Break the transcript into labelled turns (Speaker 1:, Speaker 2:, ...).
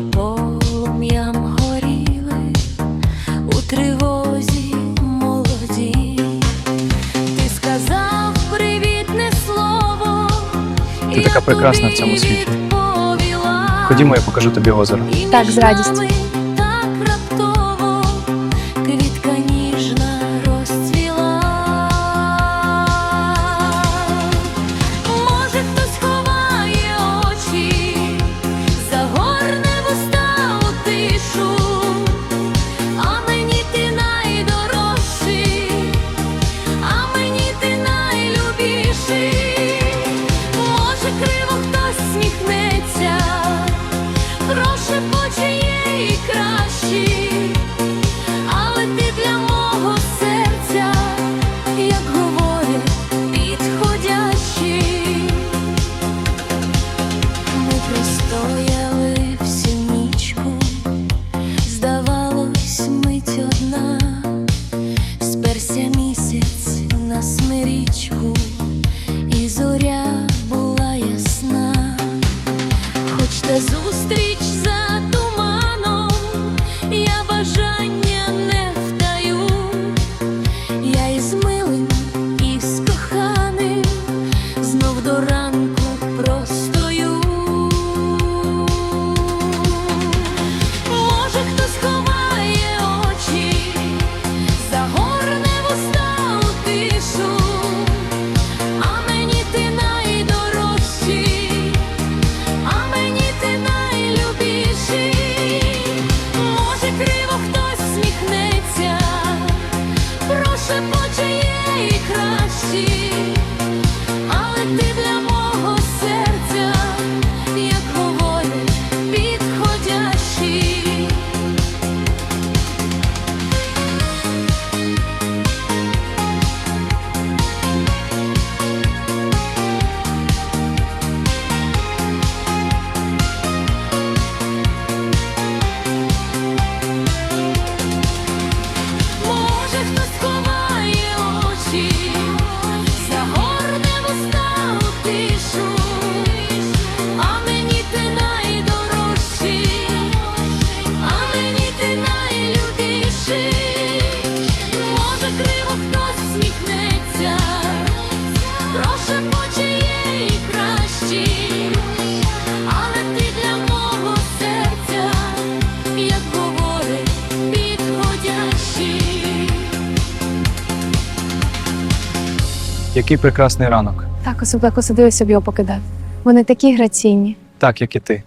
Speaker 1: полум'ям горіли у тривозі молоді, ти сказав привітне слово, ти така прекрасна в цьому світі. Ходімо, я покажу тобі озеро.
Speaker 2: Так, з радістю.
Speaker 3: шепоче є і кращі, але ти для мого серця, як говорять, підходящий, ми простоя. найкращі. але ти для мого серця, як говорить, підходящий.
Speaker 1: Який прекрасний ранок.
Speaker 2: Так, особливо садилися б його покидав. Вони такі граційні.
Speaker 1: Так, як і ти.